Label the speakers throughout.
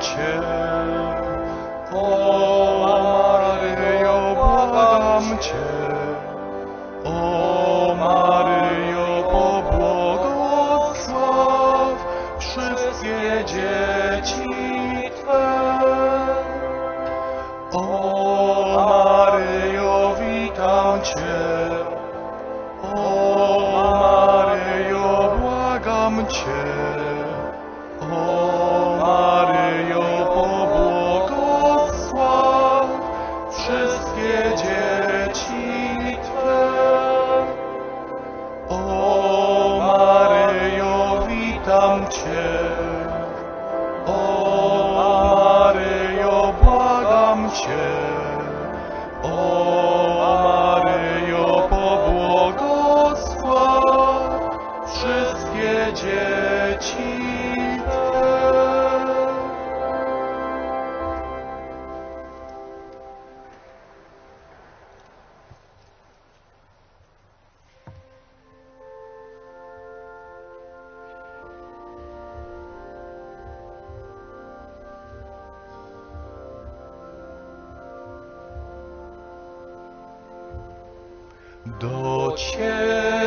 Speaker 1: church.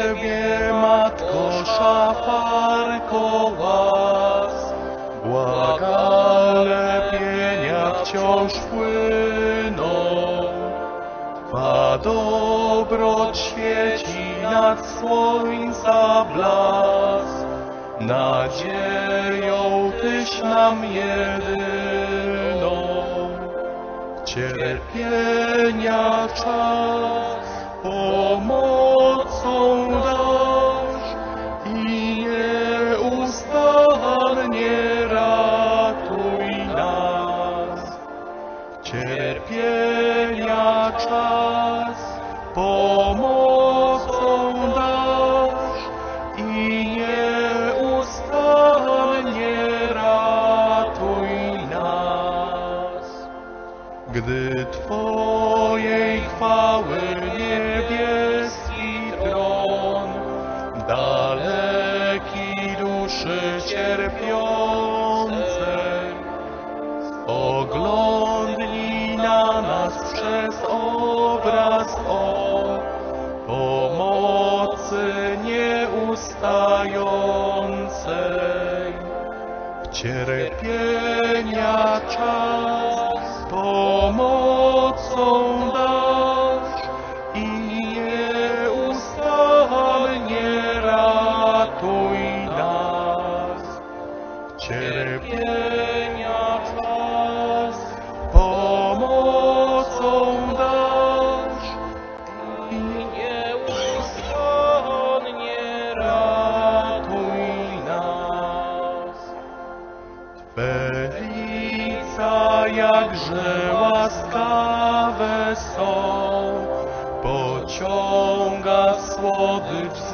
Speaker 1: Ciebie, Matko szafarko łas, pienia wciąż płyną. Twa dobroć świeci nad słońca blask, nadzieją Tyś nam jedyną. Cierpienia czas pomocą chwały niebieski tron. Daleki duszy cierpiącej oglądnij na nas przez obraz o. Pomocy nieustającej cierpienia czas. Pomocą Jakże łaskawe są, pociąga słodycz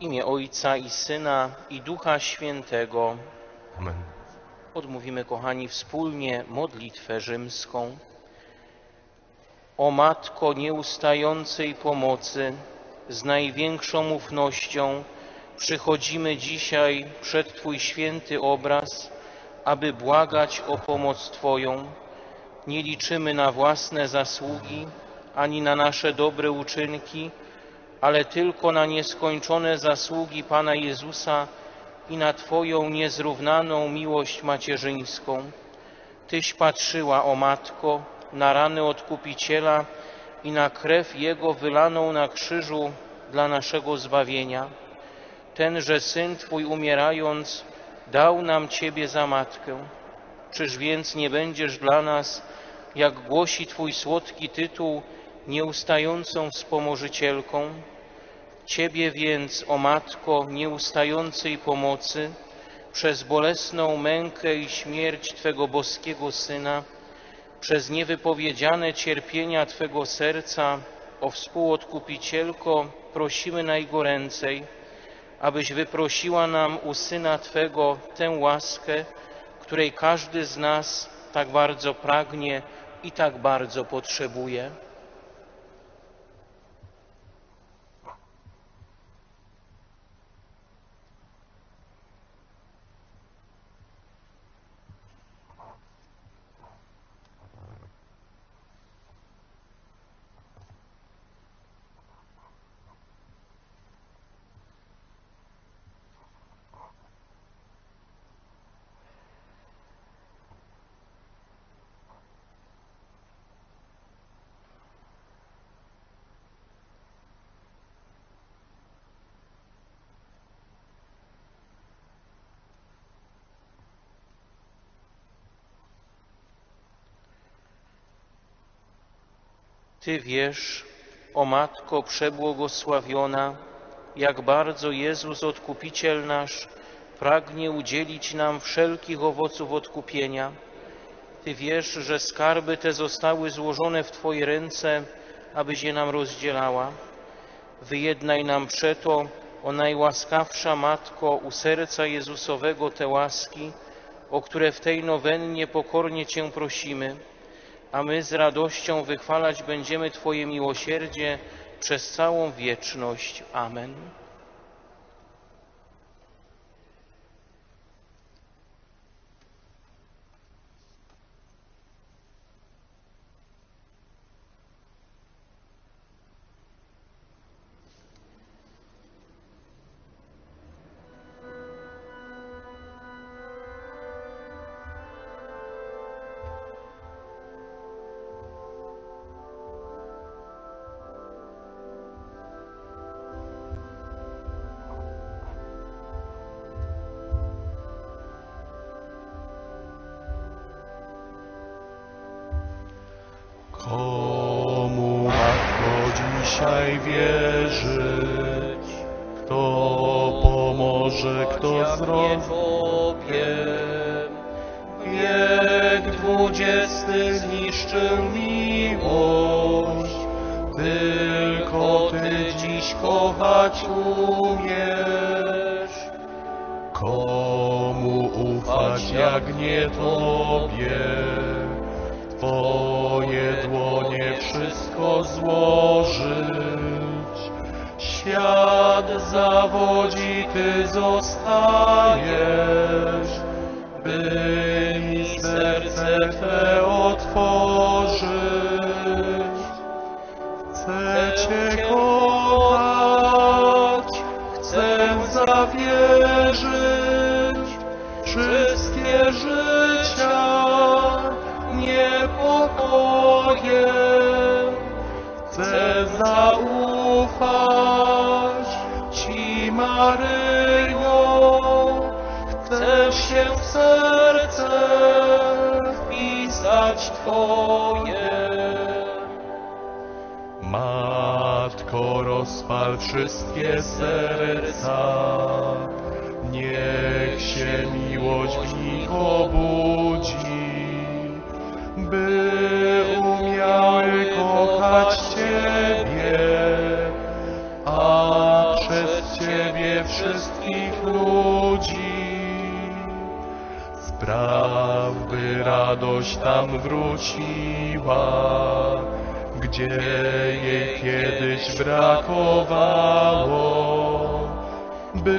Speaker 2: imię Ojca i Syna i Ducha Świętego
Speaker 1: Amen.
Speaker 2: odmówimy, kochani, wspólnie modlitwę rzymską. O Matko nieustającej pomocy, z największą ufnością przychodzimy dzisiaj przed Twój święty obraz, aby błagać o pomoc Twoją. Nie liczymy na własne zasługi, ani na nasze dobre uczynki, ale tylko na nieskończone zasługi Pana Jezusa i na Twoją niezrównaną miłość macierzyńską. Tyś patrzyła, o Matko, na rany Odkupiciela i na krew Jego wylaną na krzyżu dla naszego zbawienia. Tenże Syn Twój umierając dał nam Ciebie za Matkę. Czyż więc nie będziesz dla nas, jak głosi Twój słodki tytuł, nieustającą wspomożycielką? Ciebie więc, o Matko, nieustającej pomocy, przez bolesną mękę i śmierć Twego boskiego Syna, przez niewypowiedziane cierpienia Twego serca, o współodkupicielko, prosimy najgoręcej, abyś wyprosiła nam u Syna Twego tę łaskę, której każdy z nas tak bardzo pragnie i tak bardzo potrzebuje. Ty wiesz, o Matko przebłogosławiona, jak bardzo Jezus Odkupiciel nasz pragnie udzielić nam wszelkich owoców odkupienia. Ty wiesz, że skarby te zostały złożone w Twoje ręce, abyś je nam rozdzielała. Wyjednaj nam przeto, o najłaskawsza Matko, u serca Jezusowego te łaski, o które w tej nowennie pokornie Cię prosimy, a my z radością wychwalać będziemy Twoje miłosierdzie przez całą wieczność. Amen.
Speaker 1: Dzisiaj wierzyć? Kto pomoże, kto zrozumie? Wiek dwudziesty zniszczył miłość, tylko Ty dziś kochać umiesz. Komu ufać jak nie Tobie? Twoje dłonie wszystko złożyć. Świat zawodzi, Ty zostajesz, by mi serce Twe otworzyć. Zaufać Ci, Maryjo, chcę się w serce wpisać Twoje. Matko, rozpal wszystkie serca, niech się miłość w nich obudzi, by umiały kochać radość tam wróciła, gdzie jej kiedyś brakowało. By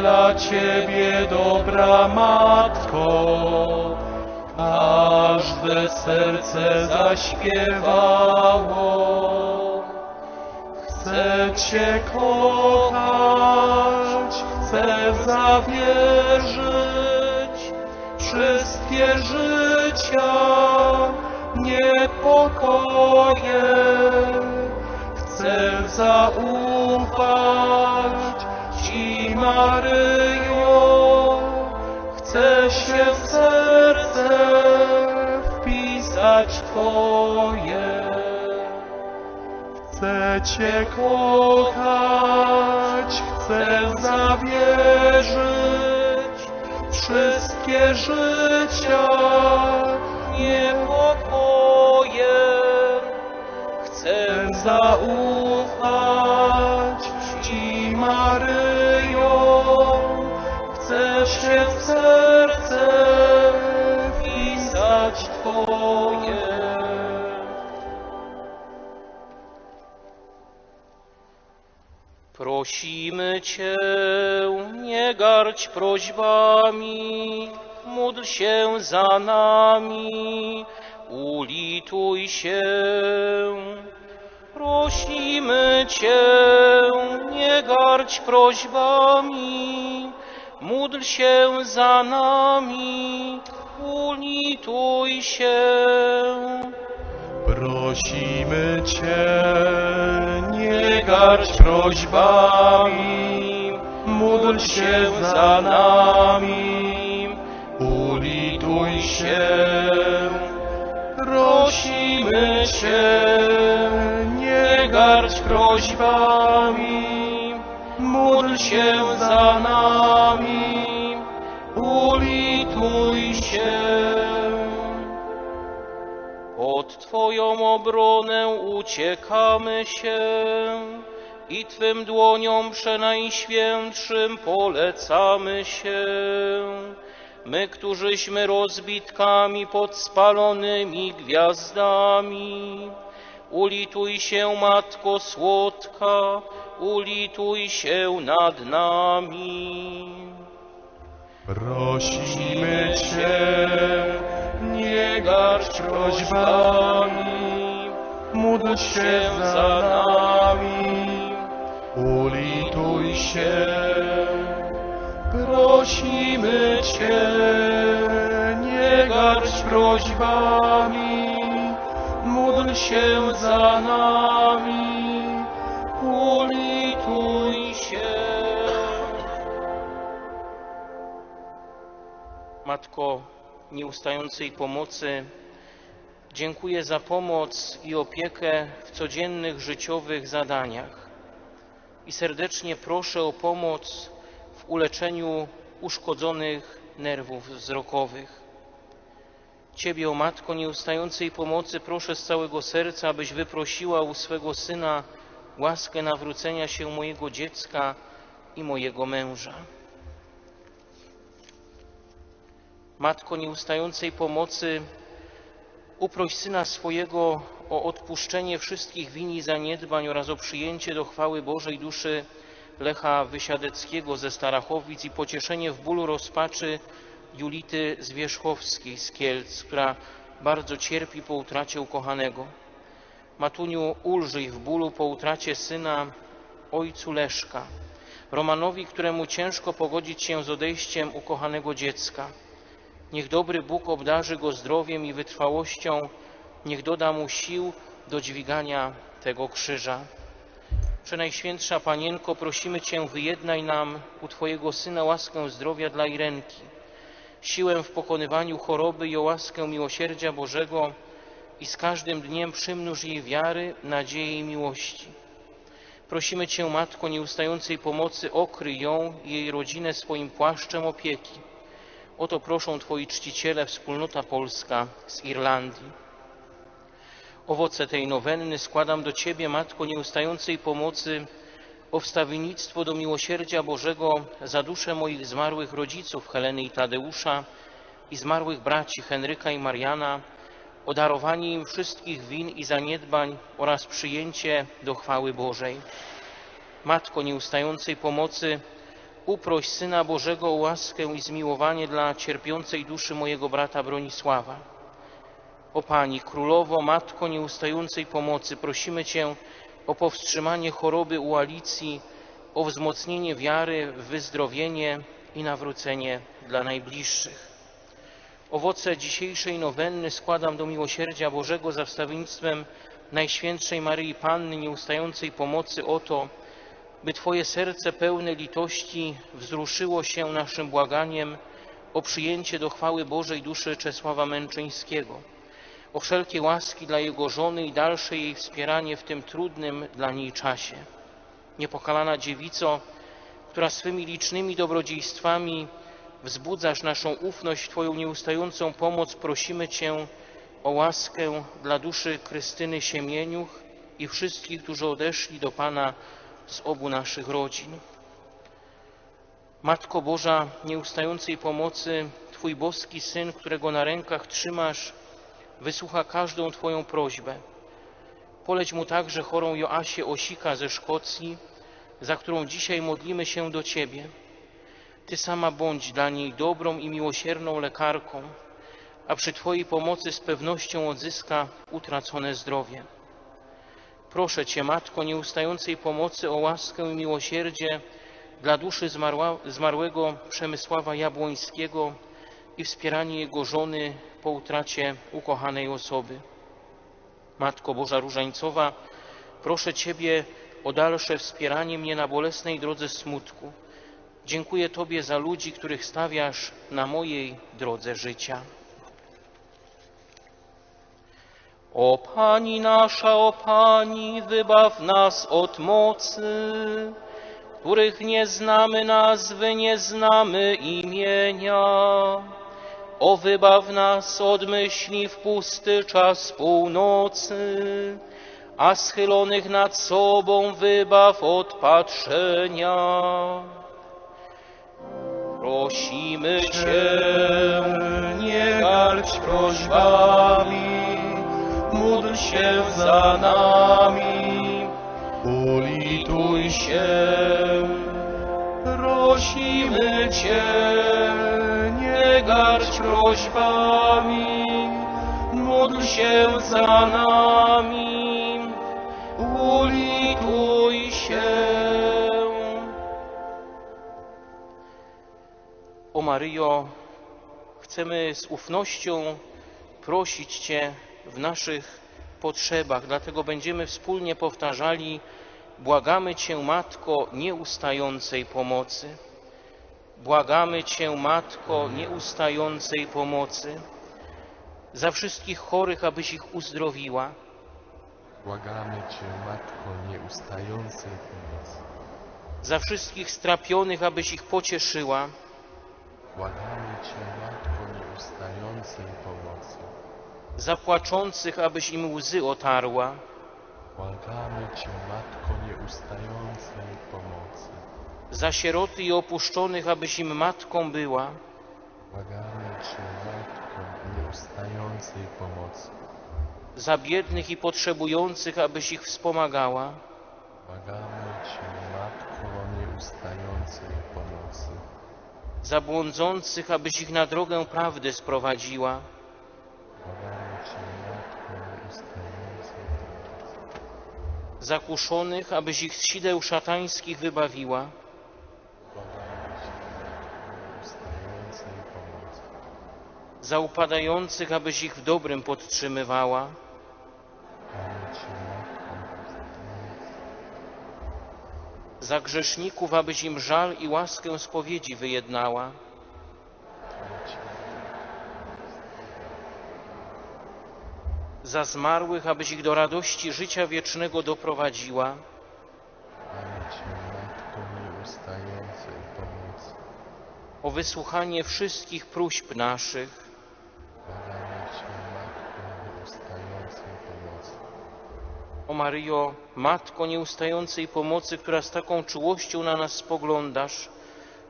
Speaker 1: dla Ciebie dobra Matko, każde serce zaśpiewało. Chcę Cię kochać, chcę zawierzyć wszystkie życia. Chcę zaufać Ci, Maryjo, chcę się w serce wpisać Twoje. Chcę Cię kochać, chcę zawierzyć wszystkie życia niepokoje. Chcę zaufać Ci, Maryjo, chcę się w serce
Speaker 2: Prosimy Cię, nie garść prośbami, módl się za nami, ulituj się. Prosimy Cię, nie garść prośbami, módl się za nami, ulituj się.
Speaker 1: Prosimy Cię, nie garść prośbami, módl się za nami, ulituj się. Prosimy Cię,
Speaker 2: prośbami, módl się za nami, ulituj się. Pod Twoją obronę uciekamy się i Twym dłoniom przenajświętszym polecamy się. My, którzyśmy rozbitkami pod spalonymi gwiazdami, ulituj się, Matko Słodka, ulituj się nad nami.
Speaker 1: Prosimy Cię, nie garść prośbami, módl się za nami, ulituj się. Prosimy Cię, nie garść prośbami, módl się za nami, ulituj się.
Speaker 2: Matko nieustającej pomocy, dziękuję za pomoc i opiekę w codziennych życiowych zadaniach. I serdecznie proszę o pomoc w uleczeniu uszkodzonych nerwów wzrokowych. Ciebie, o Matko nieustającej pomocy, proszę z całego serca, abyś wyprosiła u swego Syna łaskę nawrócenia się mojego dziecka i mojego męża. Matko nieustającej pomocy, uproś Syna swojego o odpuszczenie wszystkich win i zaniedbań oraz o przyjęcie do chwały Bożej duszy Lecha Wysiadeckiego ze Starachowic i pocieszenie w bólu rozpaczy Julity Zwierzchowskiej z Kielc, która bardzo cierpi po utracie ukochanego. Matuniu, ulżyj w bólu po utracie syna ojcu Leszka, Romanowi, któremu ciężko pogodzić się z odejściem ukochanego dziecka. Niech dobry Bóg obdarzy go zdrowiem i wytrwałością, niech doda mu sił do dźwigania tego krzyża. Przenajświętsza Panienko, prosimy Cię, wyjednaj nam u Twojego Syna łaskę zdrowia dla Irenki, siłę w pokonywaniu choroby i o łaskę miłosierdzia Bożego i z każdym dniem przymnóż jej wiary, nadziei i miłości. Prosimy Cię, Matko nieustającej pomocy, okryj ją i jej rodzinę swoim płaszczem opieki. O to proszą Twoi czciciele, wspólnota polska z Irlandii. Owoce tej nowenny składam do Ciebie, Matko nieustającej pomocy, o wstawiennictwo do miłosierdzia Bożego za duszę moich zmarłych rodziców Heleny i Tadeusza i zmarłych braci Henryka i Mariana, o darowanie im wszystkich win i zaniedbań oraz przyjęcie do chwały Bożej. Matko nieustającej pomocy, uproś Syna Bożego o łaskę i zmiłowanie dla cierpiącej duszy mojego brata Bronisława. O Pani, Królowo, Matko nieustającej pomocy, prosimy Cię o powstrzymanie choroby u Alicji, o wzmocnienie wiary, wyzdrowienie i nawrócenie dla najbliższych. Owoce dzisiejszej nowenny składam do miłosierdzia Bożego za wstawiennictwem Najświętszej Maryi Panny nieustającej pomocy o to, by Twoje serce pełne litości wzruszyło się naszym błaganiem o przyjęcie do chwały Bożej duszy Czesława Męczyńskiego, o wszelkie łaski dla jego żony i dalsze jej wspieranie w tym trudnym dla niej czasie. Niepokalana dziewico, która swymi licznymi dobrodziejstwami wzbudzasz naszą ufność Twoją nieustającą pomoc, prosimy Cię o łaskę dla duszy Krystyny Siemieniuch i wszystkich, którzy odeszli do Pana z obu naszych rodzin. Matko Boża nieustającej pomocy, Twój boski Syn, którego na rękach trzymasz, wysłucha każdą Twoją prośbę. Poleć mu także chorą Joasię Osika ze Szkocji, za którą dzisiaj modlimy się do Ciebie. Ty sama bądź dla niej dobrą i miłosierną lekarką, a przy Twojej pomocy z pewnością odzyska utracone zdrowie. Proszę Cię, Matko nieustającej pomocy o łaskę i miłosierdzie dla duszy zmarła, zmarłego Przemysława Jabłońskiego i wspieranie jego żony po utracie ukochanej osoby. Matko Boża Różańcowa, proszę Ciebie o dalsze wspieranie mnie na bolesnej drodze smutku. Dziękuję Tobie za ludzi, których stawiasz na mojej drodze życia. O Pani nasza, o Pani, wybaw nas od mocy, których nie znamy nazwy, nie znamy imienia. O wybaw nas od myśli w pusty czas północy, a schylonych nad sobą wybaw od patrzenia. Prosimy Cię,
Speaker 1: nie garść prośbami, módl się za nami, ulituj się. Prosimy Cię, nie garść prośbami, módl się za nami, ulituj się.
Speaker 2: O Maryjo, chcemy z ufnością prosić Cię w naszych potrzebach, dlatego będziemy wspólnie powtarzali: Błagamy Cię, Matko nieustającej pomocy. Błagamy Cię, Matko nieustającej pomocy, za wszystkich chorych, abyś ich uzdrowiła,
Speaker 3: Błagamy Cię, Matko nieustającej pomocy.
Speaker 2: za wszystkich strapionych, abyś ich pocieszyła,
Speaker 3: Błagamy Cię, Matko nieustającej pomocy.
Speaker 2: Za płaczących, abyś im łzy otarła,
Speaker 3: Błagamy Cię, Matko nieustającej pomocy.
Speaker 2: za sieroty i opuszczonych, abyś im matką była,
Speaker 3: Błagamy Cię, Matko nieustającej pomocy.
Speaker 2: za biednych i potrzebujących, abyś ich wspomagała,
Speaker 3: Błagamy Cię, Matko nieustającej pomocy.
Speaker 2: za błądzących, abyś ich na drogę prawdy sprowadziła,
Speaker 3: Błagamy Cię, Matko nieustającej pomocy.
Speaker 2: za kuszonych, abyś ich z sideł szatańskich wybawiła, za upadających, abyś ich w dobrym podtrzymywała, za grzeszników, abyś im żal i łaskę spowiedzi wyjednała, za zmarłych, abyś ich do radości życia wiecznego doprowadziła, o wysłuchanie wszystkich próśb naszych. O Maryjo, Matko nieustającej pomocy, która z taką czułością na nas spoglądasz,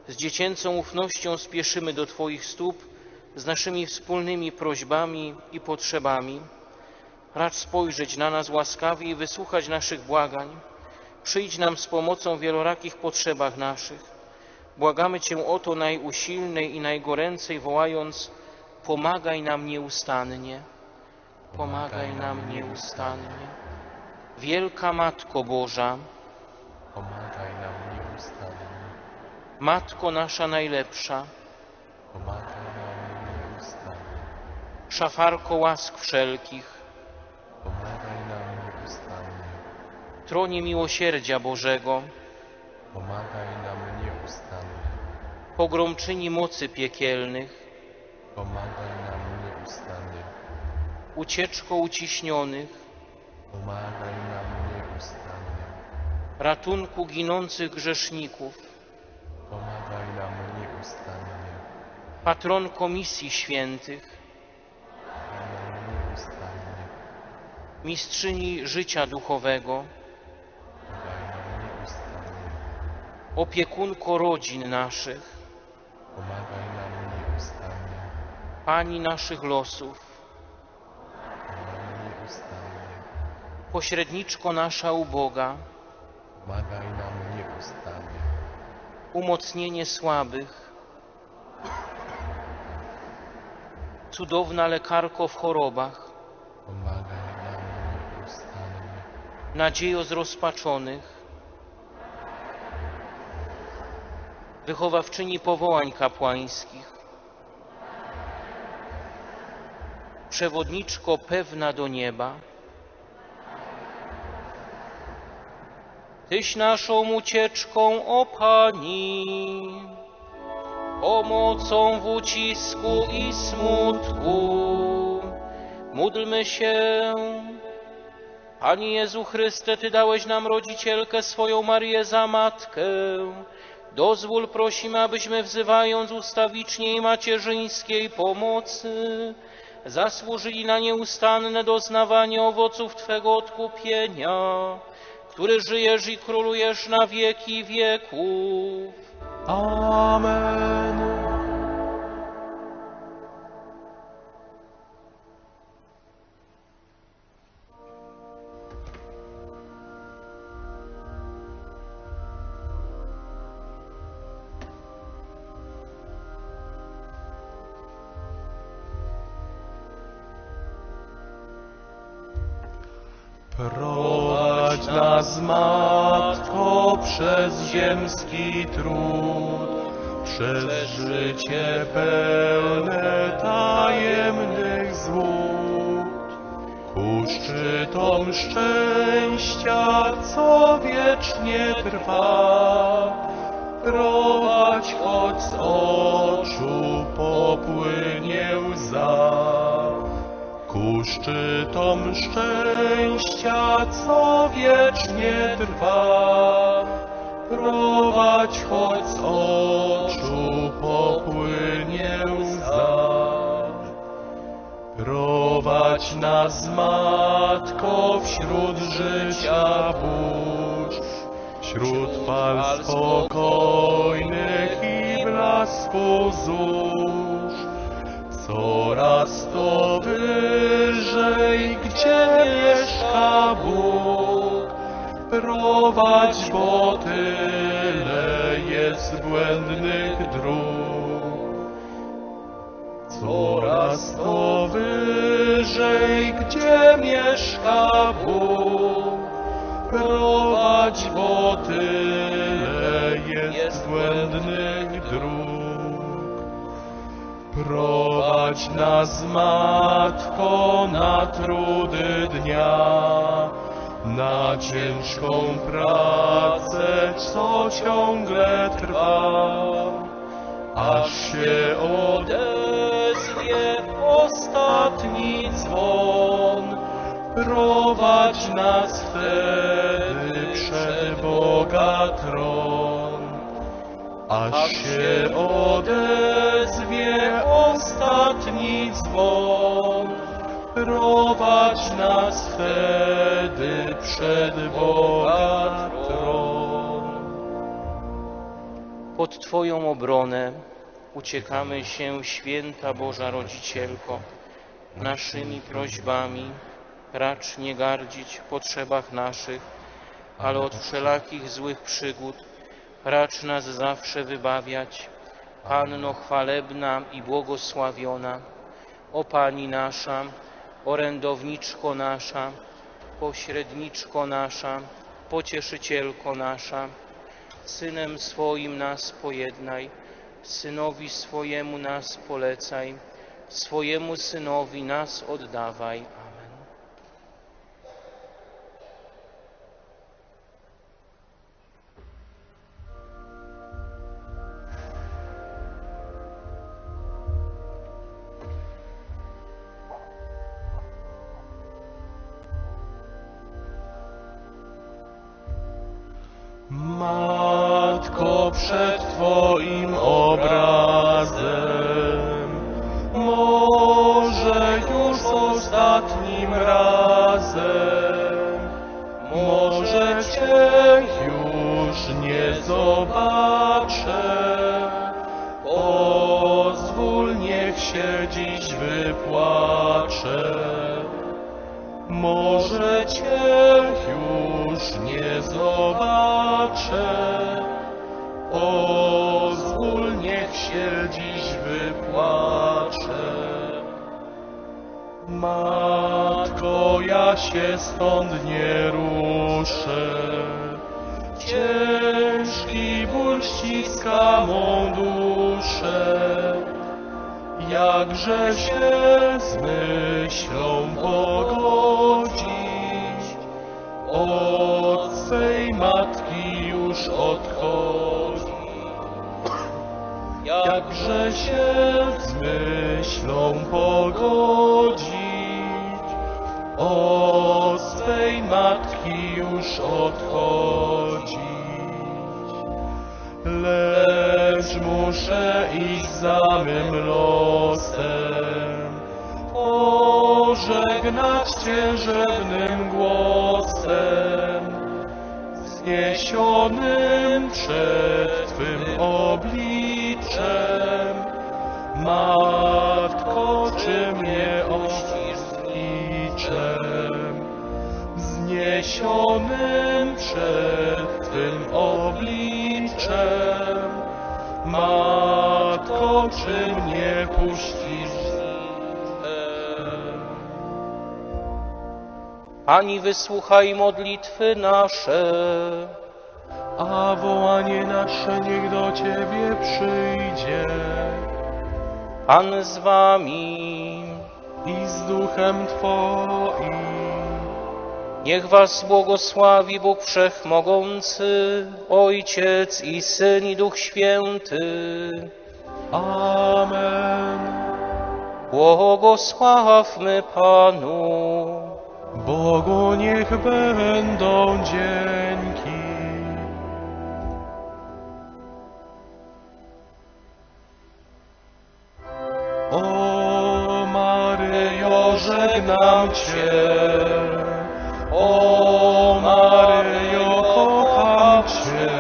Speaker 2: z dziecięcą ufnością spieszymy do Twoich stóp z naszymi wspólnymi prośbami i potrzebami. Racz spojrzeć na nas łaskawie i wysłuchać naszych błagań. Przyjdź nam z pomocą w wielorakich potrzebach naszych. Błagamy Cię o to najusilniej i najgoręcej, wołając: Pomagaj nam nieustannie, pomagaj nam nieustannie. Wielka Matko Boża,
Speaker 3: Pomagaj nam nieustannie.
Speaker 2: Matko nasza najlepsza,
Speaker 3: Pomagaj nam nieustannie.
Speaker 2: szafarko łask wszelkich,
Speaker 3: Pomagaj nam nieustannie.
Speaker 2: Tronie miłosierdzia Bożego,
Speaker 3: Pomagaj nam nieustannie.
Speaker 2: pogromczyni mocy piekielnych,
Speaker 3: Pomagaj nam nieustannie.
Speaker 2: ucieczko uciśnionych,
Speaker 3: Pomagaj nam nieustannie.
Speaker 2: ratunku ginących grzeszników,
Speaker 3: Pomagaj nam nieustannie.
Speaker 2: patronko misji świętych,
Speaker 3: Pomagaj nam nieustannie.
Speaker 2: mistrzyni życia duchowego,
Speaker 3: Pomagaj nam nieustannie.
Speaker 2: Opiekunko rodzin naszych,
Speaker 3: Pomagaj nam nieustannie.
Speaker 2: Pani naszych losów,
Speaker 3: Pomagaj nieustannie.
Speaker 2: pośredniczko nasza uboga,
Speaker 3: Pomagaj nam nieustannie.
Speaker 2: umocnienie słabych, cudowna lekarko w chorobach,
Speaker 3: Pomagaj nam nieustannie.
Speaker 2: nadziejo zrozpaczonych, wychowawczyni powołań kapłańskich, przewodniczko pewna do nieba, Tyś naszą ucieczką, o Pani, pomocą w ucisku i smutku, Módlmy się. Panie Jezu Chryste, Ty dałeś nam rodzicielkę swoją Marię za matkę. Dozwól prosimy, abyśmy wzywając ustawicznie i macierzyńskiej pomocy, zasłużyli na nieustanne doznawanie owoców Twego odkupienia, który żyjesz i królujesz na wieki wieków.
Speaker 1: Amen. Matko, przez ziemski trud, przez życie pełne tajemnych złud, ku szczytom szczęścia, co wiecznie trwa. Prowadź, choć z oczu popłynie łza ku szczytom szczęścia, co wiecznie trwa. Prowadź, choć z oczu popłynie łza. Prowadź nas, Matko, wśród życia burz, wśród fal spokojnych i blasku zórz. Coraz to gdzie mieszka Bóg. Prowadź, bo tyle jest błędnych dróg. Coraz to wyżej, gdzie mieszka Bóg. Prowadź, bo tyle jest błędnych. Prowadź nas, Matko, na trudy dnia, na ciężką pracę, co ciągle trwa, aż się odezwie ostatni dzwon. Prowadź nas wtedy przed Boga tron. Aż się odezwie ostatni dzwon, prowadź nas wtedy przed Boga tron.
Speaker 2: Pod Twoją obronę uciekamy się, święta Boża Rodzicielko, naszymi prośbami. Racz nie gardzić w potrzebach naszych, ale od wszelakich złych przygód racz nas zawsze wybawiać. Panno chwalebna i błogosławiona, o Pani nasza, orędowniczko nasza, pośredniczko nasza, pocieszycielko nasza, Synem swoim nas pojednaj, Synowi swojemu nas polecaj, swojemu Synowi nas oddawaj.
Speaker 1: Już nie zobaczę. Pozwól, niech się dziś wypłaczę. Matko, ja się stąd nie ruszę. Ciężki ból ściska mą duszę. Jakże się z myślą pogodzić, od swej matki już odchodzi. Jakże się z myślą pogodzić, od swej matki już odchodzi, Lecz muszę iść za mym losem, pożegnać cię głosem wzniesionym przed Twym obliczem. Matko, czy mnie ościczem, wzniesionym przed Twym obliczem. Matko, czy mnie puścisz?
Speaker 2: Pani wysłuchaj modlitwy nasze.
Speaker 1: A wołanie nasze niech do Ciebie przyjdzie
Speaker 2: Pan z wami.
Speaker 1: i z duchem Twoim.
Speaker 2: Niech was błogosławi Bóg Wszechmogący, Ojciec i Syn i Duch Święty.
Speaker 1: Amen.
Speaker 2: Błogosławmy Panu.
Speaker 1: Bogu niech będą dzięki. O Maryjo, żegnam Cię. O Maryjo, kocham Cię.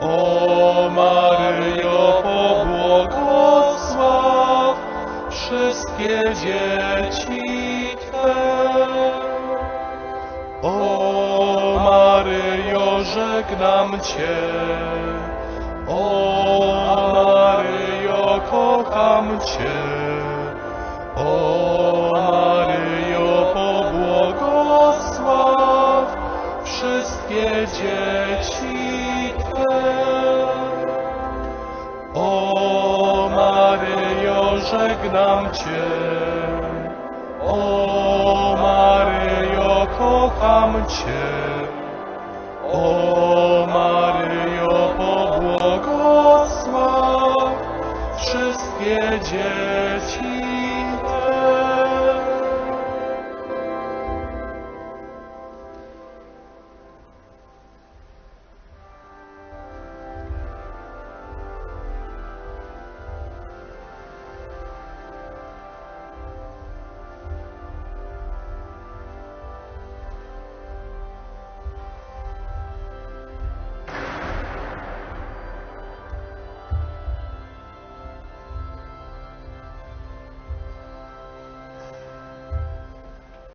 Speaker 1: O Maryjo, pobłogosław wszystkie dzieci żegnam Cię. O Maryjo, kocham Cię. O Maryjo, pobłogosław wszystkie dzieci Twe. O Maryjo, żegnam Cię. O Maryjo, kocham Cię. O Maryjo, pobłogosław wszystkie dzieci.